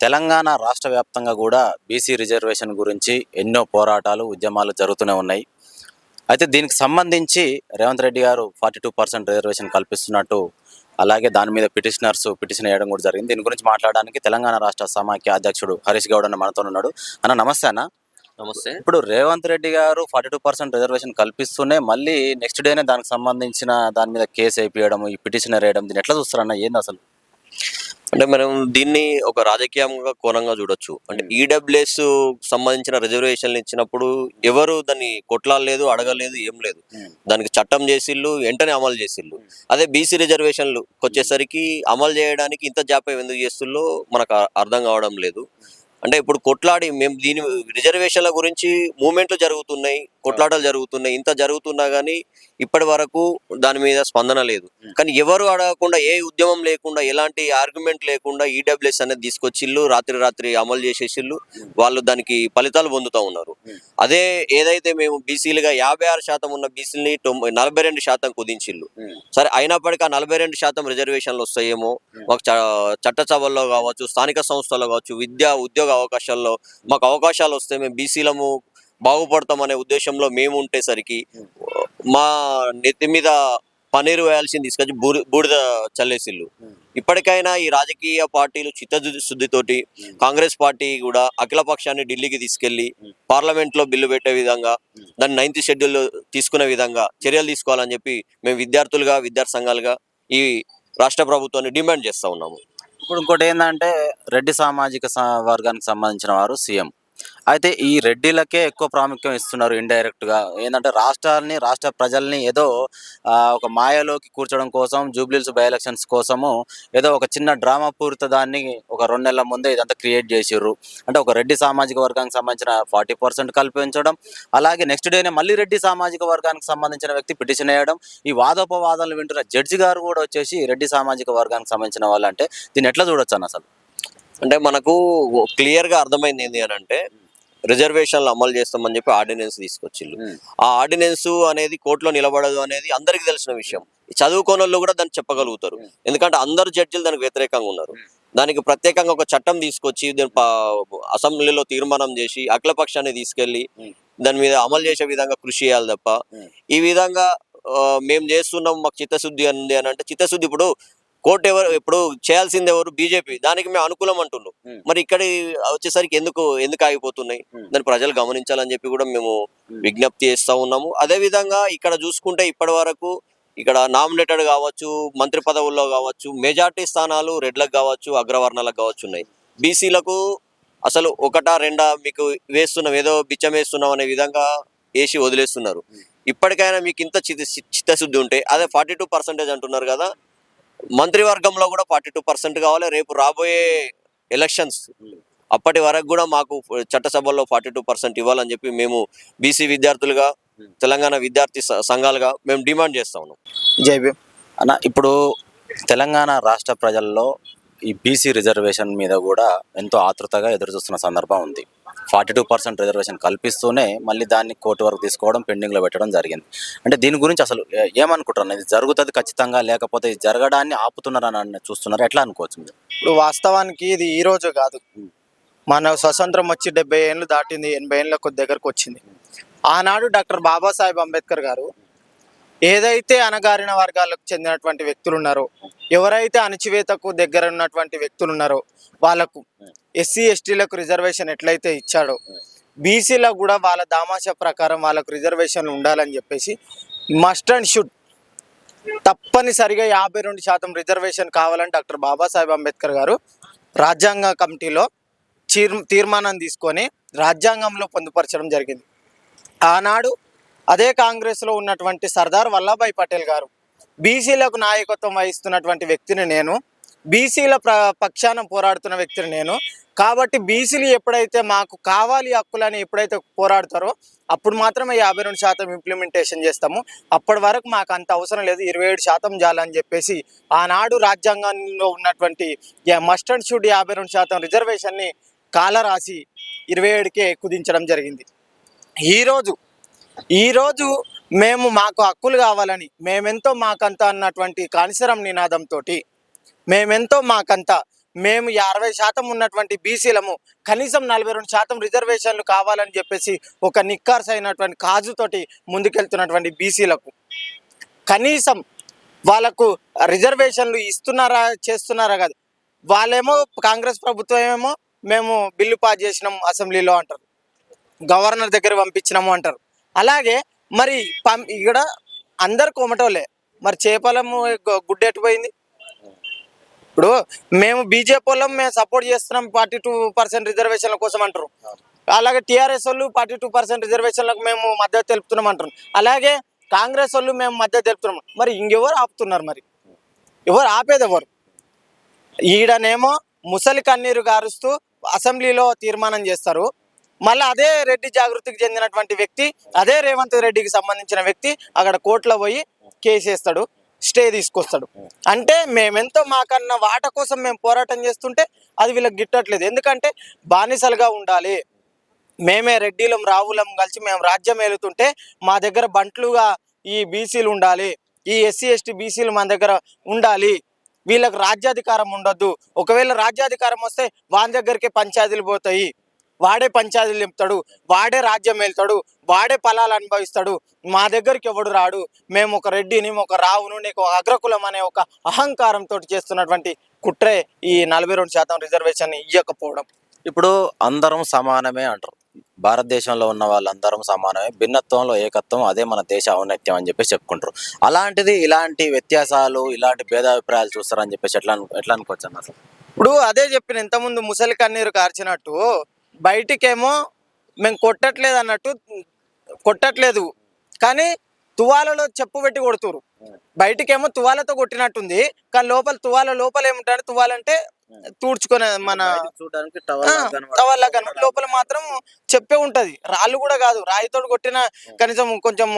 తెలంగాణ రాష్ట్ర వ్యాప్తంగా కూడా బీసీ రిజర్వేషన్ గురించి ఎన్నో పోరాటాలు ఉద్యమాలు జరుగుతూనే ఉన్నాయి. అయితే దీనికి సంబంధించి రేవంత్ రెడ్డి గారు ఫార్టీ టూ పర్సెంట్ రిజర్వేషన్ కల్పిస్తున్నట్టు అలాగే దాని మీద పిటిషనర్స్ పిటిషన్ వేయడం కూడా జరిగింది. దీని గురించి మాట్లాడడానికి తెలంగాణ రాష్ట్ర సమాఖ్య అధ్యక్షుడు హరీష్ గౌడ్ అన్న మనతో ఉన్నాడు. అన్న నమస్తే అన్న. నమస్తే. ఇప్పుడు Revanth Reddy garu forty two percent reservation కల్పిస్తూనే మళ్ళీ నెక్స్ట్ డేనే దానికి సంబంధించిన దాని మీద కేసు అయిపోయడం ఈ పిటిషన్ వేయడం దీన్ని ఎట్లా చూస్తారన్న ఏంది అసలు? అంటే మనం దీన్ని ఒక రాజకీయంగా కోణంగా చూడొచ్చు. అంటే ఈడబ్ల్యూఎస్ సంబంధించిన రిజర్వేషన్లు ఇచ్చినప్పుడు ఎవరు దాన్ని కొట్లాడలేదు అడగలేదు ఏం లేదు. దానికి చట్టం చేసిళ్ళు వెంటనే అమలు చేసిళ్ళు. అదే బీసీ రిజర్వేషన్లు వచ్చేసరికి అమలు చేయడానికి ఇంత జాప్యం ఎందుకు చేస్తుల్లో మనకు అర్థం కావడం లేదు. అంటే ఇప్పుడు కొట్లాడి మేము దీని రిజర్వేషన్ల గురించి మూమెంట్లు జరుగుతున్నాయి కొట్లాటలు జరుగుతున్నాయి ఇంత జరుగుతున్నా కానీ ఇప్పటి వరకు దాని మీద స్పందన లేదు. కానీ ఎవరు అడగకుండా ఏ ఉద్యమం లేకుండా ఎలాంటి ఆర్గ్యుమెంట్ లేకుండా ఈడబ్ల్యూఎస్ అనేది తీసుకొచ్చిళ్ళు రాత్రి రాత్రి అమలు చేసేసిళ్ళు వాళ్ళు దానికి ఫలితాలు పొందుతూ ఉన్నారు. అదే ఏదైతే మేము బీసీలుగా యాభై ఆరు శాతం ఉన్న బీసీలని తొంభై నలభై రెండు శాతం కుదించిళ్ళు. సరే అయినప్పటికీ ఆ నలభై రెండు శాతం రిజర్వేషన్లు వస్తాయేమో? మాకు చ- చట్టసభల్లో కావచ్చు స్థానిక సంస్థల్లో కావచ్చు విద్యా ఉద్యోగ అవకాశాల్లో మాకు అవకాశాలు వస్తే మేము బీసీలము బాగుపడతాం అనే ఉద్దేశంలో మేము ఉంటేసరికి మా నెత్తి మీద పన్నీరు వేయాల్సింది తీసుకొచ్చి బూడి బూడిద చల్లేసిల్లు ఇప్పటికైనా ఈ రాజకీయ పార్టీలు చిత్తశుద్ధి శుద్ధితోటి కాంగ్రెస్ పార్టీ కూడా అఖిల పక్షాన్ని ఢిల్లీకి తీసుకెళ్ళి పార్లమెంట్లో బిల్లు పెట్టే విధంగా దాన్ని నైన్త్ షెడ్యూల్ తీసుకునే విధంగా చర్యలు తీసుకోవాలని చెప్పి మేము విద్యార్థులుగా విద్యార్థి సంఘాలుగా ఈ రాష్ట్ర ప్రభుత్వాన్ని డిమాండ్ చేస్తా ఉన్నాము. ఇప్పుడు ఇంకోటి ఏంటంటే రెడ్డి సామాజిక స- వర్గానికి సంబంధించిన వారు సీఎం. అయితే ఈ రెడ్డిలకే ఎక్కువ ప్రాముఖ్యం ఇస్తున్నారు ఇండైరెక్ట్గా. ఏంటంటే రాష్ట్రాలని రాష్ట్ర ప్రజల్ని ఏదో ఒక మాయలోకి కూర్చోడం కోసం జూబ్లీస్ బై ఎలక్షన్స్ కోసము ఏదో ఒక చిన్న డ్రామా పూరిత దాన్ని ఒక రెండు నెలల ముందే ఇదంతా క్రియేట్ చేసిర్రు. అంటే ఒక రెడ్డి సామాజిక వర్గానికి సంబంధించిన ఫార్టీ పర్సెంట్ కల్పించడం అలాగే నెక్స్ట్ డేనే మళ్ళీ రెడ్డి సామాజిక వర్గానికి సంబంధించిన వ్యక్తి పిటిషన్ వేయడం ఈ వాదోపవాదాలు వింటున్న జడ్జి గారు కూడా వచ్చేసి రెడ్డి సామాజిక వర్గానికి సంబంధించిన వాళ్ళు అంటే దీన్ని ఎట్లా చూడొచ్చు అన్న అసలు? అంటే మనకు క్లియర్గా అర్థమైంది ఏంటి అని అంటే రిజర్వేషన్లు అమలు చేస్తామని చెప్పి ఆర్డినెన్స్ తీసుకొచ్చిళ్ళు. ఆ ఆర్డినెన్స్ అనేది కోర్టులో నిలబడదు అనేది అందరికీ తెలిసిన విషయం. చదువుకోని వాళ్ళు కూడా దాన్ని చెప్పగలుగుతారు. ఎందుకంటే అందరు జడ్జిలు దానికి వ్యతిరేకంగా ఉన్నారు. దానికి ప్రత్యేకంగా ఒక చట్టం తీసుకొచ్చి దీని అసెంబ్లీలో తీర్మానం చేసి అఖిల పక్షాన్ని తీసుకెళ్ళి దాని మీద అమలు చేసే విధంగా కృషి చేయాలి తప్ప ఈ విధంగా మేము చేస్తున్నాం మాకు చిత్తశుద్ధి ఉంది అని అంటే చిత్తశుద్ధి ఇప్పుడు కోర్టు ఎవరు ఇప్పుడు చేయాల్సింది ఎవరు? బీజేపీ. దానికి మేము అనుకూలం అంటున్నాం. మరి ఇక్కడ వచ్చేసరికి ఎందుకు ఎందుకు ఆగిపోతున్నాయి. దాన్ని ప్రజలు గమనించాలని చెప్పి కూడా మేము విజ్ఞప్తి చేస్తా ఉన్నాము. అదే విధంగా ఇక్కడ చూసుకుంటే ఇప్పటి వరకు ఇక్కడ నామినేటెడ్ కావచ్చు మంత్రి పదవుల్లో కావచ్చు మెజార్టీ స్థానాలు రెడ్లకు కావచ్చు అగ్రవర్ణాలకు కావచ్చు ఉన్నాయి. బీసీలకు అసలు ఒకటా రెండా మీకు వేస్తున్నాం ఏదో బిచ్చం వేస్తున్నాం అనే విధంగా వేసి వదిలేస్తున్నారు. ఇప్పటికైనా మీకు ఇంత చిత్త చిత్తశుద్ధి ఉంటే అదే ఫార్టీ టూ పర్సెంటేజ్ అంటున్నారు కదా మంత్రివర్గంలో కూడా ఫార్టీ టూ పర్సెంట్ కావాలి. రేపు రాబోయే ఎలక్షన్స్ అప్పటి వరకు కూడా మాకు చట్టసభల్లో ఫార్టీ టూ పర్సెంట్ ఇవ్వాలని చెప్పి మేము బీసీ విద్యార్థులుగా తెలంగాణ విద్యార్థి సంఘాలుగా మేము డిమాండ్ చేస్తా ఉన్నాం. జై భీమ్. అన్న ఇప్పుడు తెలంగాణ రాష్ట్ర ప్రజల్లో ఈ బీసీ రిజర్వేషన్ మీద కూడా ఎంతో ఆతృతగా ఎదురు చూస్తున్న సందర్భం ఉంది. ఫార్టీ టూ పర్సెంట్ రిజర్వేషన్ కల్పిస్తూనే మళ్ళీ దాన్ని కోర్టు వరకు తీసుకోవడం పెండింగ్లో పెట్టడం జరిగింది. అంటే దీని గురించి అసలు ఏ- ఏమనుకుంటున్నారు? ఇది జరుగుతుంది ఖచ్చితంగా లేకపోతే ఇది జరగడాన్ని ఆపుతున్నారని అన్న- చూస్తున్నారు? ఎట్లా అనుకోవచ్చు ఇప్పుడు వాస్తవానికి ఇది ఈ రోజు కాదు. మన స్వతంత్రం వచ్చి డెబ్బై ఏళ్ళు దాటింది ఎనభై ఏళ్ళకు దగ్గరకు వచ్చింది. ఆనాడు డాక్టర్ బాబాసాహెబ్ అంబేద్కర్ గారు ఏదైతే అణగారిన వర్గాలకు చెందినటువంటి వ్యక్తులు ఉన్నారో ఎవరైతే అణచివేతకు దగ్గర ఉన్నటువంటి వ్యక్తులు ఉన్నారో వాళ్ళకు ఎస్సీ ఎస్టీలకు రిజర్వేషన్ ఎట్లయితే ఇచ్చాడో బీసీలకు కూడా వాళ్ళ దామాష ప్రకారం వాళ్ళకు రిజర్వేషన్ ఉండాలని చెప్పేసి మస్ట్ అండ్ షుడ్ తప్పనిసరిగా యాభై రెండు శాతం రిజర్వేషన్ కావాలని డాక్టర్ బాబాసాహెబ్ అంబేద్కర్ గారు రాజ్యాంగ కమిటీలో చీర్ తీర్మానం తీసుకొని రాజ్యాంగంలో పొందుపరచడం జరిగింది. ఆనాడు అదే కాంగ్రెస్లో ఉన్నటువంటి సర్దార్ వల్లభాయ్ పటేల్ గారు బీసీలకు నాయకత్వం వహిస్తున్నటువంటి వ్యక్తిని నేను బీసీల ప్ర పక్షాన పోరాడుతున్న వ్యక్తిని నేను. కాబట్టి బీసీలు ఎప్పుడైతే మాకు కావాలి హక్కులని ఎప్పుడైతే పోరాడతారో అప్పుడు మాత్రమే యాభై రెండు శాతం ఇంప్లిమెంటేషన్ చేస్తాము. అప్పటి వరకు మాకు అంత అవసరం లేదు. ఇరవై ఏడు శాతం చాలని చెప్పేసి ఆనాడు రాజ్యాంగంలో ఉన్నటువంటి మస్ట్ అండ్ షుడ్ యాభై రెండు శాతం రిజర్వేషన్ని కాల రాసి ఇరవై ఏడుకే కుదించడం జరిగింది. ఈరోజు ఈరోజు మేము మాకు హక్కులు కావాలని మేమెంతో మాకంత అన్నటువంటి కానిసరం నినాదంతో మేమెంతో మాకంత. మేము అరవై శాతం ఉన్నటువంటి బీసీలము కనీసం నలభై రెండు శాతం రిజర్వేషన్లు కావాలని చెప్పేసి ఒక నిక్కార్స్ అయినటువంటి కాజుతోటి ముందుకెళ్తున్నటువంటి బీసీలకు. కనీసం వాళ్ళకు రిజర్వేషన్లు ఇస్తున్నారా చేస్తున్నారా కాదు. వాళ్ళేమో కాంగ్రెస్ ప్రభుత్వం ఏమో మేము బిల్లు పాస్ చేసినాం అసెంబ్లీలో అంటారు. గవర్నర్ దగ్గర పంపించినాము అంటారు. అలాగే మరి పం ఇక్కడ అందరు కొమటోలే మరి చేపలము గుడ్డెట్టు పోయింది? ఇప్పుడు మేము బీజేపీ వాళ్ళం మేము సపోర్ట్ చేస్తున్నాం ఫార్టీ టూ పర్సెంట్ రిజర్వేషన్ల కోసం అంటారు. అలాగే టీఆర్ఎస్ వాళ్ళు ఫార్టీ టూ పర్సెంట్ రిజర్వేషన్లకు మేము మద్దతు తెలుపుతున్నాం అంటారు. అలాగే కాంగ్రెస్ వాళ్ళు మేము మద్దతు తెలుపుతున్నాం. మరి ఇంకెవరు ఆపుతున్నారు మరి? ఎవరు ఆపేది ఎవరు? ఈడనేమో ముసలి కన్నీరు గారుస్తూ అసెంబ్లీలో తీర్మానం చేస్తారు. మళ్ళీ అదే రెడ్డి జాగృతికి చెందినటువంటి వ్యక్తి అదే రేవంత్ రెడ్డికి సంబంధించిన వ్యక్తి అక్కడ కోర్టులో పోయి కేసు వేస్తాడు. స్టే తీసుకొస్తాడు. అంటే మేమెంతో మాకన్న వాట కోసం మేము పోరాటం చేస్తుంటే అది వీళ్ళకి గిట్టట్లేదు. ఎందుకంటే బానిసలుగా ఉండాలి. మేమే రెడ్డిలం రావులం కలిసి మేము రాజ్యం ఏలుతుంటే మా దగ్గర బంట్లుగా ఈ బీసీలు ఉండాలి. ఈ ఎస్సీ ఎస్టీ బీసీలు మన దగ్గర ఉండాలి. వీళ్ళకి రాజ్యాధికారం ఉండొద్దు. ఒకవేళ రాజ్యాధికారం వస్తే వాని దగ్గరికి పంచాయతీలు పోతాయి. వాడే పంచాయతీలు నింపుతాడు వాడే రాజ్యం వెళ్తాడు వాడే ఫలాలు అనుభవిస్తాడు. మా దగ్గరికి ఎవడు రాడు? మేము ఒక రెడ్డిని ఒక రావును నీకు ఒక అగ్రకులం అనే ఒక అహంకారంతో చేస్తున్నటువంటి కుట్రే ఈ నలభై రెండు శాతం రిజర్వేషన్ ఇవ్వకపోవడం ఇప్పుడు అందరం సమానమే అంటారు. భారతదేశంలో ఉన్న వాళ్ళందరం సమానమే భిన్నత్వంలో ఏకత్వం అదే మన దేశ ఔన్నత్యం అని చెప్పేసి చెప్పుకుంటారు. అలాంటిది ఇలాంటి వ్యత్యాసాలు ఇలాంటి భేదాభిప్రాయాలు చూస్తారని చెప్పేసి ఎట్లా ఎట్లా అనుకోవచ్చు అన్న ఇప్పుడు అదే చెప్పిన ఇంతకుముందు ముసలి కన్నీరు కార్చినట్టు బయటికేమో మేము కొట్టట్లేదు అన్నట్టు కొట్టట్లేదు. కానీ తువాలలో చెప్పు పెట్టి కొడుతురు బయటికేమో తువాలతో కొట్టినట్టుంది. కానీ లోపల తువాల లోపల ఏముంటాడు తువాలంటే తూడ్చుకునే మన చూడడానికి లోపల మాత్రం చెప్పే ఉంటది. రాళ్ళు కూడా కాదు. రాయితోడు కొట్టిన కనీసం కొంచెం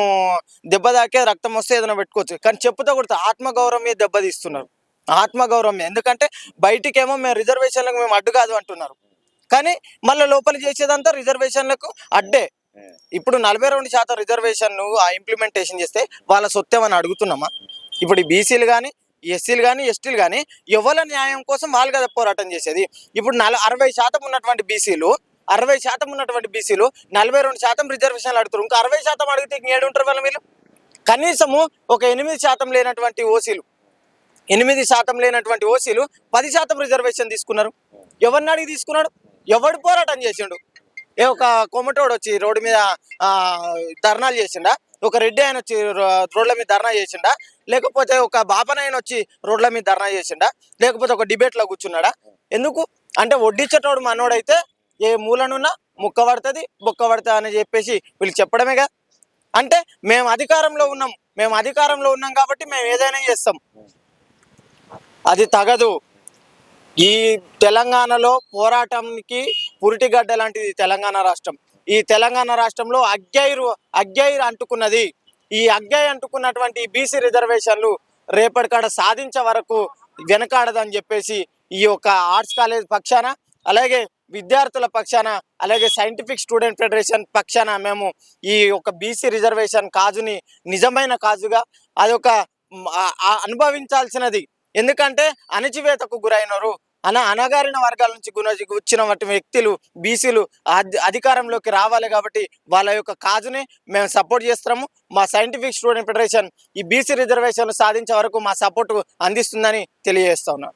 దెబ్బ తాకే రక్తం వస్తే ఏదైనా పెట్టుకోవచ్చు. కానీ చెప్పుతో కొడితే ఆత్మగౌరవం మీద దెబ్బ తీస్తున్నారు. ఆత్మగౌరవం ఎందుకంటే బయటికేమో మేము రిజర్వేషన్లకు మేము అడ్డు కాదు అంటున్నారు. కానీ మళ్ళీ లోపల చేసేదంతా రిజర్వేషన్లకు అడ్డే. ఇప్పుడు నలభై రెండు శాతం రిజర్వేషన్ ఆ ఇంప్లిమెంటేషన్ చేస్తే వాళ్ళ సొత్తేమని అడుగుతున్నామా? ఇప్పుడు ఈ బీసీలు కానీ ఎస్సీలు కానీ ఎస్టీలు కానీ ఎవరి న్యాయం కోసం వాళ్ళు కదా పోరాటం చేసేది? ఇప్పుడు నల అరవై శాతం ఉన్నటువంటి బీసీలు అరవై శాతం ఉన్నటువంటి బీసీలు నలభై రెండు శాతం రిజర్వేషన్లు అడుగుతారు. ఇంకా అరవై శాతం అడిగితే ఏడు ఉంటారు వాళ్ళ వీళ్ళు కనీసము ఒక ఎనిమిది శాతం లేనటువంటి ఓసీలు ఎనిమిది శాతం లేనటువంటి ఓసీలు పది శాతం రిజర్వేషన్ తీసుకున్నారు. ఎవరిని అడిగి తీసుకున్నాడు? ఎవడు పోరాటం చేసిండు? ఏ ఒక కొమటోడు వచ్చి రోడ్డు మీద ధర్నాలు చేసిండా? ఒక రెడ్డి ఆయన వచ్చి రోడ్ల మీద ధర్నా చేసిండా? లేకపోతే ఒక బాపనాయన వచ్చి రోడ్ల మీద ధర్నా చేసిండా? లేకపోతే ఒక డిబేట్లో కూర్చున్నాడా? ఎందుకు? అంటే వడ్డించేటోడు మనోడైతే ఏ మూలనున్నా ముక్క పడుతుంది బొక్క పడుతుంది అని చెప్పేసి వీళ్ళు చెప్పడమేగా? అంటే మేము అధికారంలో ఉన్నాం. మేము అధికారంలో ఉన్నాం కాబట్టి మేము ఏదైనా చేస్తాం. అది తగదు. ఈ తెలంగాణలో పోరాటానికి పురిటిగడ్డ లాంటిది తెలంగాణ రాష్ట్రం. ఈ తెలంగాణ రాష్ట్రంలో అగ్గైరు అగ్గైరు అంటుకున్నది. ఈ అగ్గై అంటుకున్నటువంటి బీసీ రిజర్వేషన్లు రేపటి కాడ సాధించే వరకు వెనకాడదని చెప్పేసి ఈ యొక్క ఆర్ట్స్ కాలేజ్ పక్షాన అలాగే విద్యార్థుల పక్షాన అలాగే సైంటిఫిక్ స్టూడెంట్ ఫెడరేషన్ పక్షాన మేము ఈ యొక్క బీసీ రిజర్వేషన్ కాజుని నిజమైన కాజుగా అదొక అనుభవించాల్సినది. ఎందుకంటే అణచివేతకు గురైనరు. అన అనగారిన వర్గాల నుంచి గుణ వచ్చిన వంటి వ్యక్తులు బీసీలు అధికారంలోకి రావాలి కాబట్టి వాళ్ళ యొక్క కాజుని మేము సపోర్ట్ చేస్తున్నాము మా సైంటిఫిక్ స్టూడెంట్ ఫెడరేషన్ ఈ బీసీ రిజర్వేషన్లు సాధించే వరకు మా సపోర్ట్ అందిస్తుందని తెలియజేస్తా ఉన్నాను